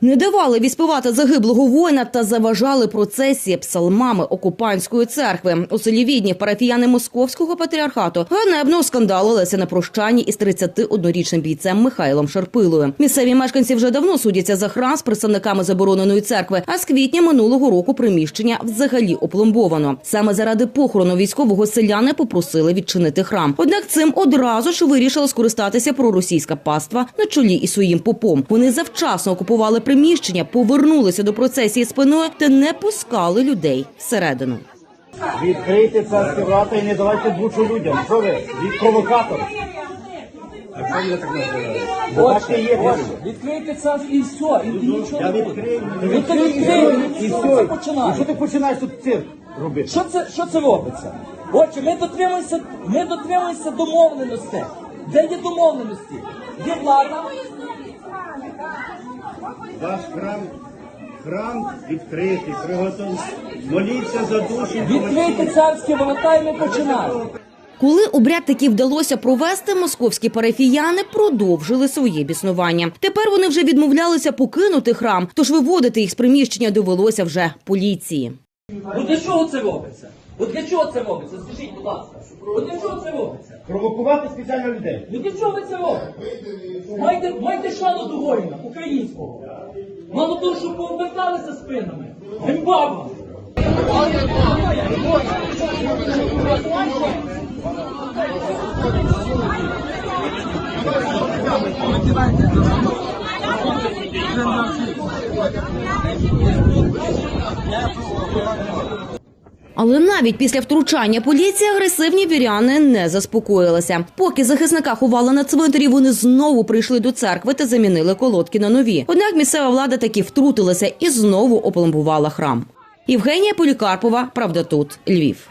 Не давали відспівати загиблого воїна та заважали процесії псалмами окупантської церкви. У селі Віднів парафіяни московського патріархату ганебно оскандалилися на прощанні із 31-річним бійцем Михайлом Шарпилою. Місцеві мешканці вже давно судяться за храм з представниками забороненої церкви. А з квітня минулого року приміщення взагалі опломбовано. Саме заради похорону військового селяни попросили відчинити храм. Однак цим одразу ж вирішила скористатися проросійська паства на чолі із своїм попом. Вони завчасно окупували приміщення, повернулися до процесії спиною та не пускали людей всередину. Відкрийте царські врата і не давайте бучу людям. Що ви? Від провокатор. Відкрийте це і все, і нічого не буде. відкрили, і все, і Що ти починаєш тут цирк робити? Що це, що це робиться? Отже, ми дотримуємося, ми дотримуємося домовленостей. Де є домовленості? Є влада, Ваш храм, храм відкритий, приготовлений. Моліться за душі. відкрийте царські ворота і ми починаємо. Коли обряд таки вдалося провести, московські парафіяни продовжили своє біснування. Тепер вони вже відмовлялися покинути храм, тож виводити їх з приміщення довелося вже поліції. Ну для чого це робиться? От для чого це робиться? Скажіть, будь ласка. От для чого це робиться? Провокувати спеціально людей. Ну для чого ви це робите? Майте, майте шану до воїна українського. Мало того, що пооберталися спинами. Ганьба вам! Але навіть після втручання поліції агресивні віряни не заспокоїлися. Поки захисника ховали на цвинтарі, вони знову прийшли до церкви та замінили колодки на нові. Однак місцева влада таки втрутилася і знову опломбувала храм. Євгенія Полікарпова, правда, тут Львів.